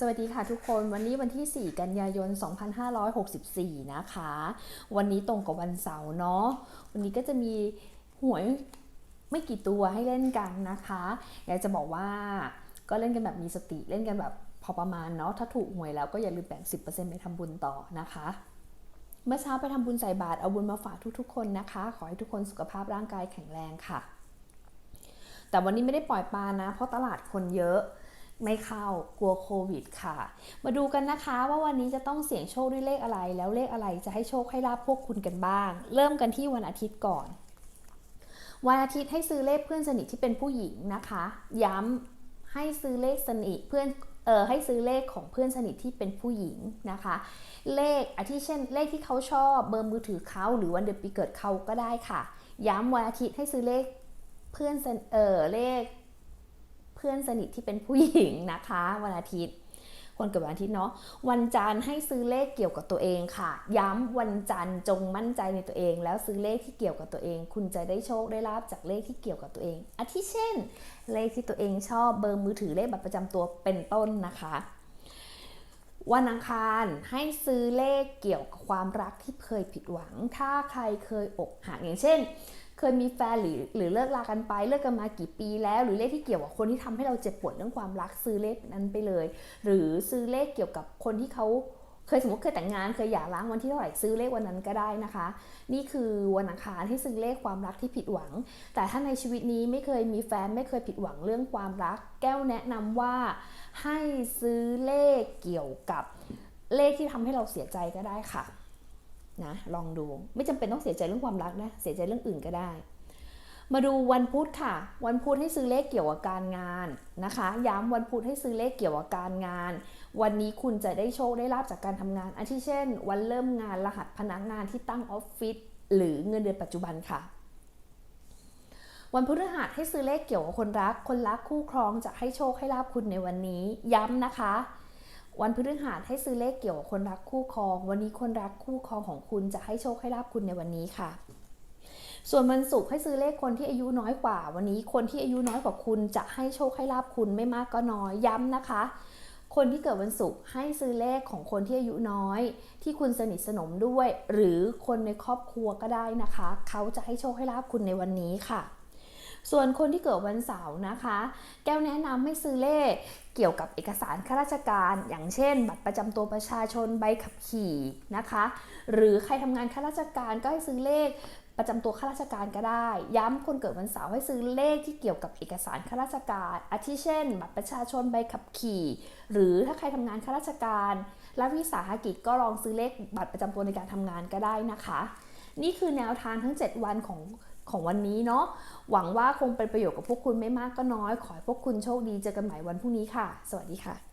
สวัสดีค่ะทุกคนวันนี้วันที่ 4 กันยายน 2564 นะคะ วันนี้ตรงกับวันเสาร์เนาะวันนี้ก็จะมีหวยไม่กี่ตัวให้เล่นกันนะคะอยากจะบอกว่าก็เล่นกันแบบมีสติเล่นกันแบบพอประมาณเนาะถ้าถูกหวยแล้วก็อย่าลืมแบ่ง 10%ไปทำบุญต่อนะคะเมื่อเช้าไปทำบุญใส่บาตรเอาบุญมาฝากทุกๆคนนะคะ ขอให้ทุกคนสุขภาพร่างกายแข็งแรงค่ะ แต่วันนี้ไม่ได้ปล่อยปลานะ เพราะตลาดคนเยอะ ไม่เข้ากลัวโควิดค่ะ มาดูกันนะคะว่าวันนี้จะต้องเสี่ยงโชคด้วยเลขอะไร แล้วเลขอะไรจะให้โชคให้ลาบพวกคุณกันบ้าง เริ่มกันที่วันอาทิตย์ก่อน วันอาทิตย์ให้ซื้อเลขเพื่อนสนิทที่เป็นผู้หญิงนะคะ ย้ำให้ซื้อเลขสนิทเพื่อนเออให้ซื้อเลขของเพื่อนสนิทที่เป็นผู้หญิงนะคะ เลขอาทิเช่น เลขที่เขาชอบเบอร์มือถือเขาหรือวันเดือนปีเกิดเขาก็ได้ค่ะ ย้ำวันอาทิตย์ให้ซื้อเลขเพื่อนสนเออเลข เพื่อนสนิทที่เป็นผู้หญิงนะคะ วันอาทิตย์ คนเกิดวันอาทิตย์เนาะวันจันทร์ให้ซื้อเลขเกี่ยวกับตัวเองค่ะ ย้ำวันจันทร์จงมั่นใจในตัวเอง แล้วซื้อเลขที่เกี่ยวกับตัวเอง คุณจะได้โชคได้ลาบจากเลขที่เกี่ยวกับตัวเอง อาทิเช่น เลขที่ตัวเองชอบเบอร์มือถือเลขบัตรประจำตัวเป็นต้นนะคะวันอังคารให้ซื้อเลขเกี่ยวกับความรักที่เคยผิดหวัง ถ้าใครเคยอกหักอย่างเช่น เคยมีแฟนหรือหรือเลิกลากันไป เลิกกันมากี่ปีแล้ว หรือเลขที่เกี่ยวกับคนที่ทำให้เราเจ็บปวดเรื่องความรักซื้อเลขนั้นไปเลย หรือซื้อเลขเกี่ยวกับคนที่เขาเคยสมมติเคยแต่งงานเคยหย่าร้างวันที่เท่าไหร่ซื้อเลขวันนั้นก็ได้นะคะ นี่คือวันอังคารให้ซื้อเลขความรักที่ผิดหวัง แต่ถ้าในชีวิตนี้ไม่เคยมีแฟนไม่เคยผิดหวังเรื่องความรัก แก้วแนะนำว่าให้ซื้อเลขเกี่ยวกับเลขที่ทำให้เราเสียใจก็ได้ค่ะ นะลองดูไม่จำเป็นต้องเสียใจเรื่องความรักนะเสียใจเรื่องอื่นก็ได้ มาดูวันพุธค่ะ วันพุธให้ซื้อเลขเกี่ยวกับการงานนะคะ ย้ำวันพุธให้ซื้อเลขเกี่ยวกับการงาน วันนี้คุณจะได้โชคได้ลาบจากการทำงานอาทิเช่น วันเริ่มงานรหัสพนักงานที่ตั้งออฟฟิศหรือเงินเดือนปัจจุบันค่ะวันพฤหัสให้ซื้อเลขเกี่ยวกับคนรัก คนรักคู่ครองจะให้โชคให้ลาบคุณในวันนี้ ย้ำนะคะ วันพฤหัสให้ซื้อเลขเกี่ยวกับคนรักคู่ครอง วันนี้คนรักคู่ครองของคุณจะให้โชคให้ลาบคุณในวันนี้ค่ะ ส่วนวันศุกร์ให้ซื้อเลขคนที่อายุน้อยกว่า วันนี้คนที่อายุน้อยกว่าคุณจะให้โชคให้ลาบคุณไม่มากก็น้อยย้ำนะคะ คนที่เกิดวันศุกร์ให้ซื้อเลขของคนที่อายุน้อย ที่คุณสนิทสนมด้วย หรือคนในครอบครัวก็ได้นะคะ เขาจะให้โชคให้ลาบคุณในวันนี้ค่ะ ส่วนคนที่เกิดวันเสาร์นะคะ แก้วแนะนำให้ซื้อเลขเกี่ยวกับเอกสารข้าราชการ อย่างเช่น บัตรประจำตัวประชาชนใบขับขี่นะคะ หรือใครทำงานข้าราชการก็ให้ซื้อเลขประจำตัวข้าราชการก็ได้ ย้ำคนเกิดวันเสาร์ให้ซื้อเลขที่เกี่ยวกับเอกสารข้าราชการ อาทิเช่น บัตรประชาชนใบขับขี่ หรือถ้าใครทำงานข้าราชการรัฐวิสาหกิจก็ลองซื้อเลขบัตรประจำตัวในการทำงานก็ได้นะคะ นี่คือแนวทางทั้ง 7 วันของ ของวันนี้เนาะหวังว่าคงเป็นประโยชน์กับพวกคุณไม่มากก็น้อย ขอให้พวกคุณโชคดีเจอกันใหม่วันพรุ่งนี้ค่ะ สวัสดีค่ะ